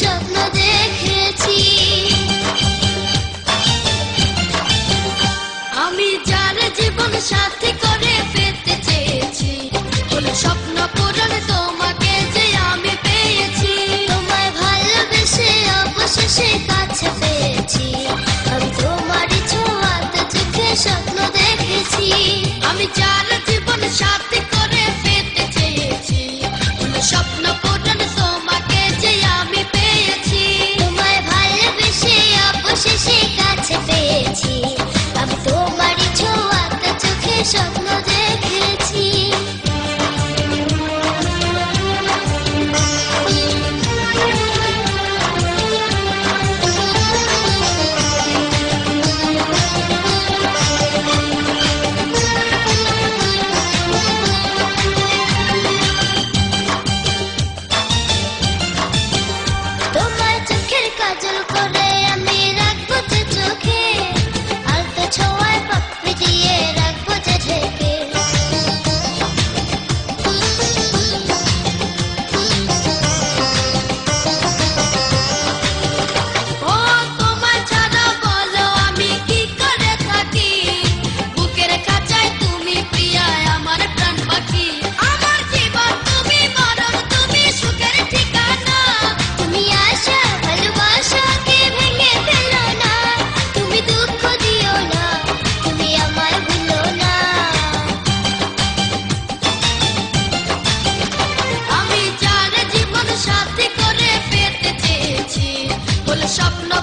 স্বপ্ন দেখেছি। আমি করে পেতে চেয়েছি স্বপ্ন পুরো Shut up.